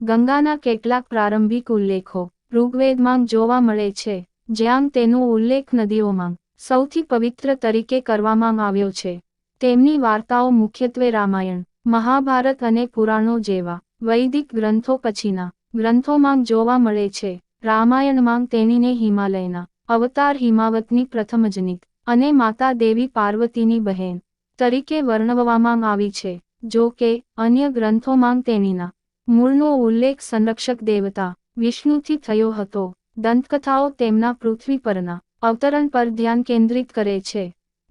ગંગાના કેટલાક પ્રારંભિક ઉલ્લેખો ઋગ્વેદમાં જોવા મળે છે, જ્યાં તેનો ઉલ્લેખ નદીઓમાં સૌથી પવિત્ર તરીકે કરવામાં આવ્યો છે. તેમની વાર્તાઓ મુખ્યત્વે રામાયણ, મહાભારત અને પુરાણો જેવા વૈદિક ગ્રંથો પછીના ગ્રંથોમાં જોવા મળે છે. રામાયણમાં તેણીને હિમાલયના અવતાર હિમાવતની પ્રથમજનિક અને માતા દેવી પાર્વતીની બહેન તરીકે વર્ણવવામાં આવી છે, જો કે અન્ય ગ્રંથોમાં તેણીના મૂળનો ઉલ્લેખ સંરક્ષક દેવતા વિષ્ણુથી થયો હતો. દંતકથાઓ તેમના પૃથ્વી પરના અવતરણ પર ધ્યાન કેન્દ્રિત કરે છે,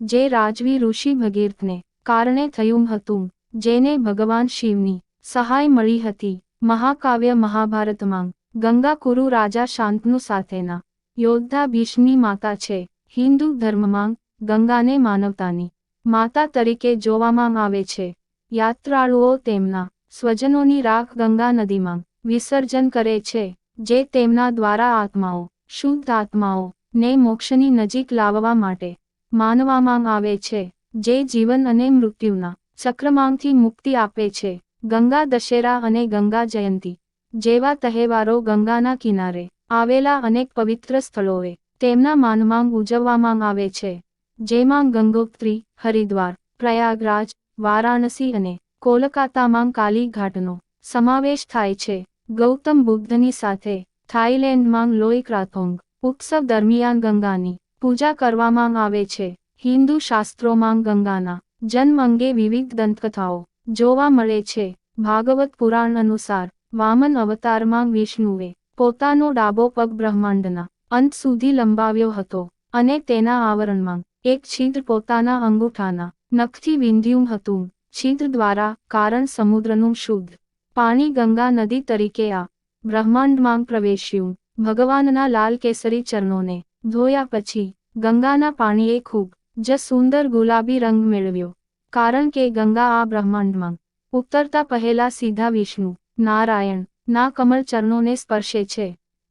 જે રાજવી ઋષિ ભગીરથને કારણે થયું હતું, જેને ભગવાન શિવની સહાય મળી હતી. મહાકાવ્ય મહાભારતમાં ગંગા કુરુ રાજા શાંતનુ સાથેના યોદ્ધા ભીષ્મની માતા છે. હિન્દુ ધર્મમાં ગંગાને માનવતાની માતા તરીકે જોવામાં આવે છે. યાત્રાળુઓ તેમના સ્વજનોની રાખ ગંગા નદીમાં વિસર્જન કરે છે, જે તેમના દ્વારા આત્માઓ, શુદ્ધ આત્માઓ ને મોક્ષની નજીક લાવવા માટે માનવામાં આવે છે, જે જીવન અને મૃત્યુના ચક્રમાંથી મુક્તિ આપે છે. ગંગા દશેરા અને ગંગા જયંતી જેવા તહેવારો ગંગાના કિનારે આવેલા અનેક પવિત્ર સ્થળોએ તેમના માનમાં ઉજવવામાં આવે છે, જેમાં ગંગોત્રી, હરિદ્વાર, પ્રયાગરાજ, વારાણસી અને કોલકાતામાં કાલીઘાટનો સમાવેશ થાય છે. ગૌતમ બુદ્ધની સાથે થાઇલેન્ડમાં લોઈક ક્રાથોંગ ઉત્સવ દરમિયાન ગંગાની પૂજા કરવામાં આવે છે. હિન્દુ શાસ્ત્રોમાં ગંગાના જન્મ અંગે વિવિધ દંતકથાઓ જોવા મળે છે. ભાગવત પુરાણ અનુસાર વામન અવતારમાં વિષ્ણુએ પોતાનો ડાબો પગ બ્રહ્માંડના અંત સુધી લંબાવ્યો હતો અને તેના આવરણમાં એક છિદ્ર પોતાના અંગૂઠાના નખથી વિંધ્યું હતું. છિદ્ર દ્વારા કારણ સમુદ્રનું શુદ્ધ પાણી ગંગા નદી તરીકે આ બ્રહ્માંડમાં પ્રવેશ્યું. ભગવાનના લાલ કેસરી ચરણોને ધોયા પછી ગંગાના પાણીએ ખૂબ જ સુંદર ગુલાબી રંગ મેળવ્યો. કારણ કે ગંગા આ બ્રહ્માંડમાં ઉતરતા પહેલા સીધા વિષ્ણુ, નારાયણ, ના કમળ ચરણોને સ્પર્શે છે.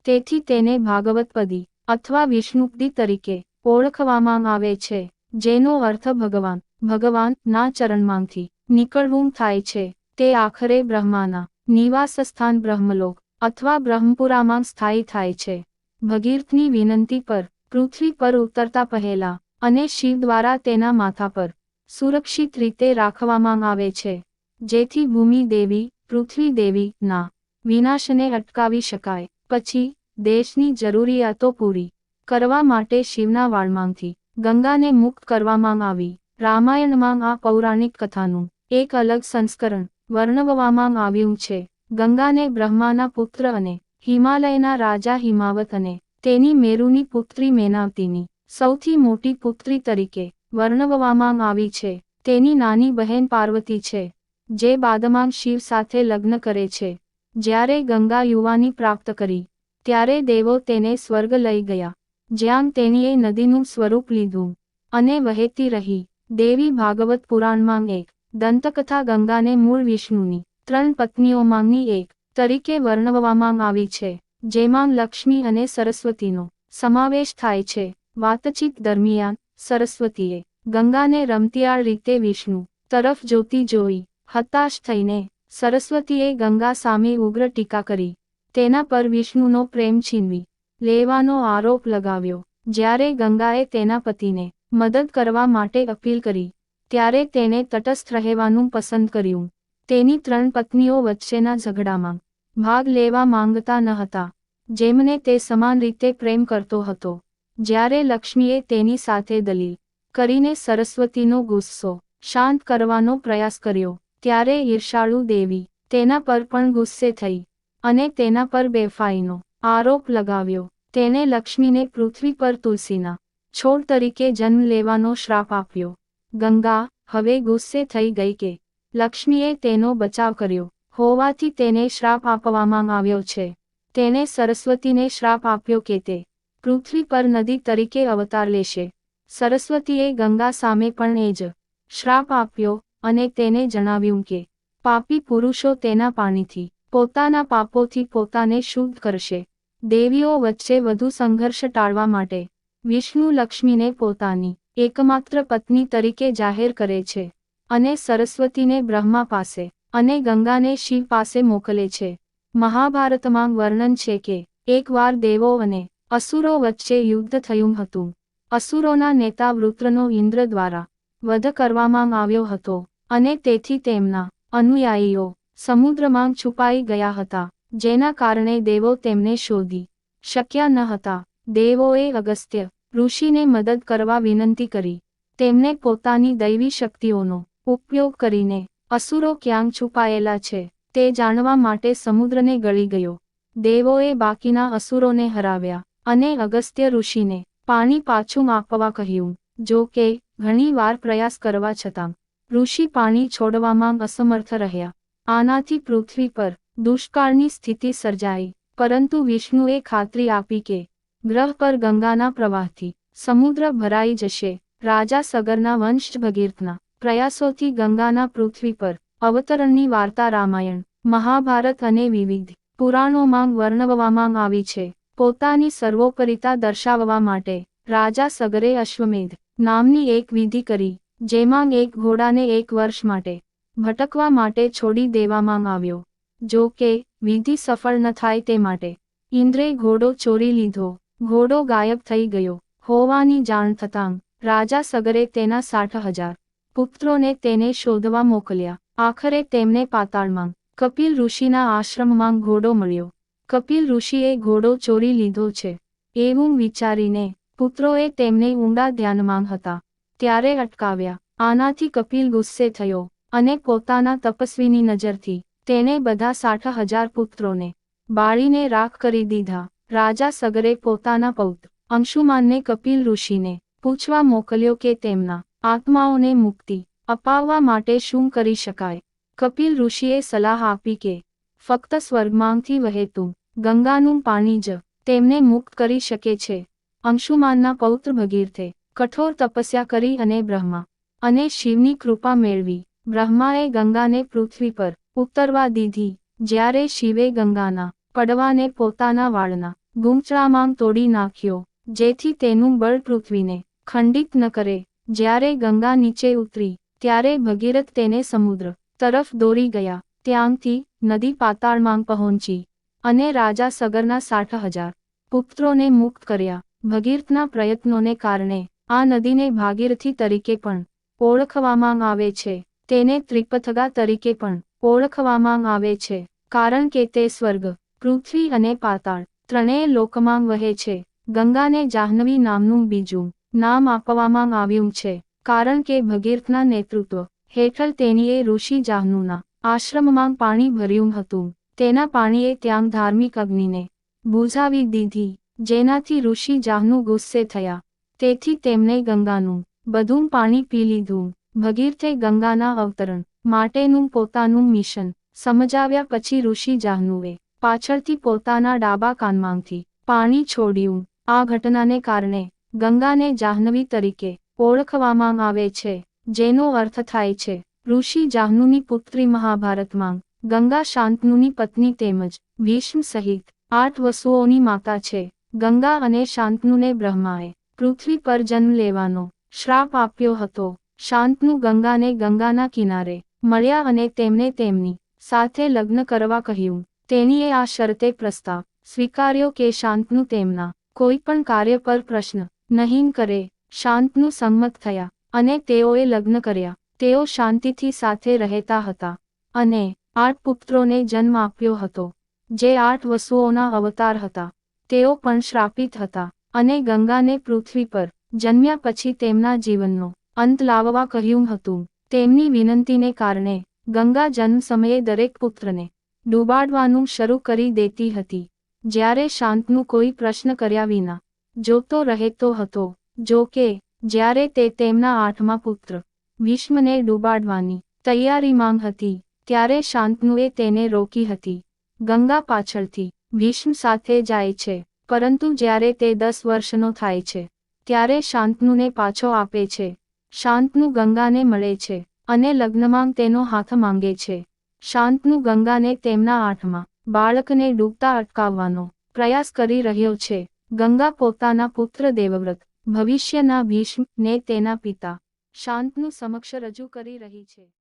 તેથી તેને ભાગવતપદી અથવા વિષ્ણુપદી તરીકે ઓળખવામાં આવે છે, જેનો અર્થ ભગવાન ભગવાન ના ચરણમાંથી નીકળવું થાય છે. તે આખરે બ્રહ્માના નિવાસસ્થાન બ્રહ્મલોક અથવા બ્રહ્મપુરામાં સ્થાયી થાય છે. ભગીરથની વિનંતી પર પૃથ્વી પર ઉતરતા પહેલા અને શિવ દ્વારા તેના માથા પર સુરક્ષિત રીતે રાખવામાં આવે છે. જેથી ભૂમિ દેવી, પૃથ્વી દેવી ના વિનાશને અટકાવી શકાય. પછી દેશની જરૂરિયાતો પૂરી કરવા માટે શિવના વાળમાંથી ગંગાને મુક્ત કરવામાં આવી. રામાયણમાં આ પૌરાણિક કથાનું એક અલગ સંસ્કરણ વર્ણવવામાં આવ્યું છે. ગંગાને બ્રહ્માના પુત્ર અને હિમાલયના રાજા હિમાવત અને તેની મેરુની પુત્રી મેનાવતીની સૌથી મોટી પુત્રી તરીકે વર્ણવવામાં આવી છે. તેની નાની બહેન પાર્વતી છે, જે બાદમાં શિવ સાથે લગ્ન કરે છે. જ્યારે ગંગા યુવાની પ્રાપ્ત કરી, ત્યારે દેવો તેને સ્વર્ગ લઈ ગયા, જ્યાં તેણીએ નદીનું સ્વરૂપ લીધું અને વહેતી રહી. દેવી ભાગવત પુરાણમાં એક, દંતકથા ગંગાને મૂળ વિષ્ણુની, ત્રણ પત્નીઓમાંની એક, તરીકે વર્ણવવામાં આવી છે, જેમાં લક્ષ્મી અને સરસ્વતીનો સમાવેશ થાય છે. વાતચીત દરમિયાન, સરસ્વતીએ ગંગાને રમતિયાળ રીતે વિષ્ણુ તરફ જોતી જોઈ, હતાશ થઈને, સરસ્વતીએ ગંગા સામે ઉગ્ર ટીકા કરી. તેના પર વિષ્ણુનો પ્રેમ છીનવી લેવાનો આરોપ લગાવ્યો. જ્યારે ગંગાએ તેના પતિને મદદ કરવા માટે અપીલ કરી. ત્યારે તેણે તટસ્થ રહેવાનું પસંદ કર્યું. તેની ત્રણ પત્નીઓ વચ્ચેના ઝઘડામાં ભાગ લેવા માંગતા ન હતા. જેમને તે સમાન રીતે પ્રેમ કરતો હતો. જ્યારે લક્ષ્મીએ તેની સાથે દલીલ કરીને સરસ્વતીનો ગુસ્સો શાંત કરવાનો પ્રયાસ કર્યો, ત્યારે ઈર્ષાળુ દેવી તેના પર પણ ગુસ્સે થઈ અને તેના પર બેફાઈનો આરોપ લગાવ્યો. તેણે લક્ષ્મીને પૃથ્વી પર તુલસીના છોડ તરીકે જન્મ લેવાનો શ્રાપ આપ્યો. ગંગા, હવે ગુસ્સે થઈ ગઈ કે, લક્ષ્મીએ તેનો બચાવ કર્યો. હોવાથી તેને શ્રાપ આપવામાં આવ્યો છે. તેણે સરસ્વતીને શ્રાપ આપ્યો કે તે પૃથ્વી પર નદી તરીકે અવતાર લેશે. સરસ્વતીએ ગંગા સામે પણ એ જ શ્રાપ આપ્યો અને તેને જણાવ્યું કે, પાપી પુરુષો તેના પાણીથી, પોતાના પાપોથી પોતાને શુદ્ધ કરશે. દેવીઓ વચ્ચે વધુ સંઘર્ષ ટાળવા માટે વિષ્ણુ લક્ષ્મીને પોતાની એકમાત્ર પત્ની તરીકે જાહેર કરે છે અને સરસ્વતીને બ્રહ્મા પાસે અને ગંગાને શિવ પાસે મોકલે છે. મહાભારતમાં વર્ણન છે કે એકવાર દેવો અને અસુરો વચ્ચે યુદ્ધ થયું હતું. અસુરોના નેતા વૃત્રનો ઇન્દ્ર દ્વારા વધ કરવામાં આવ્યો હતો અને તેથી તેમના અનુયાયીઓ સમુદ્રમાં છુપાઈ ગયા હતા, જેના કારણે દેવો તેમને શોધી શક્યા ન હતા. દેવોએ અગસ્ત્ય ઋષિને મદદ કરવા વિનંતી કરી. તેમને પોતાની દૈવી શક્તિઓનો ઉપયોગ કરીને અસુરો ક્યાંક છુપાયેલા છે, તે જાણવા માટે સમુદ્રને ગળી ગયો. દેવોએ બાકીના અસુરોને હરાવ્યા અને અગસ્ત્ય ઋષિને પાણી પાછું આપવા કહ્યું, જો કે, ઘણી વાર પ્રયાસ કરવા છતાં, ઋષિ પાણી છોડવામાં અસમર્થ રહ્યા. આનાથી પૃથ્વી પર દુષ્કાળની સ્થિતિ સર્જાઈ, પરંતુ વિષ્ણુએ ખાતરી આપી કે ગ્રહ પર ગંગાના પ્રવાહથી સમુદ્ર ભરાઈ જશે. રાજા સગરના વંશ ભગીરથના પ્રયાસોથી ગંગાના પૃથ્વી પર અવતરણની વાર્તા રામાયણ, મહાભારત અને વિવિધ પુરાણોમાં વર્ણવવામાં આવી છે. પોતાની સર્વોપરિતા દર્શાવવા માટે રાજા સગરે અશ્વમેધ નામની એક વિધિ કરી, જેમાં એક ઘોડાને એક વર્ષ માટે ભટકવા માટે છોડી દેવામાં આવ્યો. જો કે, વિધિ સફળ ન થાય તે માટે ઇન્દ્રે ઘોડો ચોરી લીધો. ઘોડો ગાયબ થઈ ગયો. હોવાની જાણ થતાં રાજા સગરે તેના સાઠ હજાર પુત્રોને તેને શોધવા મોકલ્યા. આખરે તેમને પાતાળમાં કપિલ ઋષિના આશ્રમમાં ઘોડો મળ્યો. કપિલ ઋષિએ ઘોડો ચોરી લીધો છે એવું વિચારીને પુત્રોએ તેમને ઊંડા ધ્યાનમાં હતા. ત્યારે અટકાવ્યા. આનાથી કપિલ ગુસ્સે થયો અને પોતાના તપસ્વીની નજરથી તેણે બધા સાઠ હજાર પુત્રોને બાળીને રાખ કરી દીધા. રાજા સગરે પોતાના પૌત્ર અંશુમાનને કપિલ ઋષિને પૂછવા મોકલ્યો કે તેમના આત્માઓને મુક્તિ અપાવવા માટે શું કરી શકાય? કપિલ ઋષિએ સલાહ આપી કે, ફક્ત સ્વર્ગમાંથી વહેતું ગંગાનું પાણી જ તેમને મુક્ત કરી શકે છે. અંશુમાનના પૌત્ર ભગીરથે કઠોર તપસ્યા કરી અને બ્રહ્મા અને શિવની કૃપા મેળવી. બ્રહ્માએ ગંગાને પૃથ્વી પર ઉતરવા દીધી. જ્યારે શિવે ગંગાના પડવાને પોતાના વાળના ગુમચળામાં તોડી નાખ્યો, જેથી તેનું બળ પૃથ્વીને ખંડિત ન કરે. જ્યારે ગંગા નીચે ઉતરી, ત્યારે ભગીરથ તેને સમુદ્ર તરફ દોરી ગયા, ત્યાંથી નદી પાતાળમાં પહોંચી અને રાજા સગરના સાઠ હજાર પુત્રોને મુક્ત કર્યા. ભગીરથના પ્રયત્નોને કારણે આ નદીને ભાગીરથી તરીકે પણ ઓળખવામાં આવે છે. તેને ત્રિપથગા તરીકે પણ ઓળખવામાં આવે છે, કારણ કે તે સ્વર્ગ પૃથ્વી અને પાતાળ ત્રણેય લોકમાં વહે છે. ગંગાને જાહ્નવી નામનું બીજું નામ આપવામાં આવ્યું છે, કારણ કે ભગીરથના નેતૃત્વ હેઠળ તેણીએ ઋષિ જાહ્નુના આશ્રમમાં પાણી ભર્યું હતું. તેના પાણીએ ત્યાં ધાર્મિક અગ્નિને બુઝાવી દીધી, જેનાથી ઋષિ જાહ્નુ ગુસ્સે થયા. તેથી તેમણે ગંગાનું બધું પાણી પી લીધું. ભગીરથે ગંગાના અવતરણ માટેનું પોતાનું મિશન સમજાવ્યા પછી ઋષિ જાહ્નુએ પાછળથી પોતાના ડાબા કાનમાંથી પાણી છોડ્યું. આ ઘટનાને કારણે ગંગાને જાહ્નવી તરીકે ઓળખવામાં આવે છે, જેનો અર્થ થાય છે, ઋષિ જાહ્નુની પુત્રી મહાભારતમાં ગંગા શાંતનુની પત્ની તેમજ ભીષ્મ સહિત આઠ વસુઓની માતા છે. ગંગા અને શાંતનુને બ્રહ્માએ પૃથ્વી પર જન્મ લેવાનો શ્રાપ આપ્યો હતો. શાંતનુ ગંગાને ગંગાના કિનારે મળ્યા અને તેમને તેમની સાથે લગ્ન કરવા કહ્યું. તેણીએ આ શરતે પ્રસ્તાવ સ્વીકાર્યો કે શાંતનુ તેમના કોઈ પણ કાર્ય પર પ્રશ્ન નહીં કરે, શાંતનું સંમત થયા અને તેઓએ લગ્ન કર્યા. તેઓ શાંતિથી સાથે રહેતા હતા અને આઠ પુત્રોને જન્મ આપ્યો હતો, જે આઠ વસુઓના અવતાર હતા. તેઓ પણ શ્રાપિત હતા અને ગંગાને પૃથ્વી પર જન્મ્યા પછી તેમના જીવનનો અંત લાવવા કહ્યું હતું. તેમની વિનંતીને કારણે ગંગા જન્મ સમયે દરેક પુત્રને ડૂબાડવાનું શરૂ કરી દેતી હતી. જ્યારે શાંતનું કોઈ પ્રશ્ન કર્યા વિના જોતો રહેતો હતો, જો કે જ્યારે તે તેમના આઠમા પુત્ર ભીષ્મને ડૂબાડવાની તૈયારીમાં હતી, ત્યારે શાંતનુએ તેને રોકી હતી. ગંગા પાછળથી ભીષ્મ સાથે જાય છે, પરંતુ જ્યારે તે દસ વર્ષનો થાય છે, ત્યારે શાંતનુને પાછો આપે છે. શાંતનુ ગંગાને મળે છે અને લગ્નમાં તેનો હાથ માંગે છે. શાંતનુ ગંગાને તેમના આઠમાં, બાળકને ડૂબતા અટકાવવાનો પ્રયાસ કરી રહ્યો છે. ગંગા પોતાના પુત્ર દેવવ્રત, ભવિષ્યના ભીષ્મ ને તેના પિતા, શાંતનું સમક્ષ રજૂ કરી રહી છે.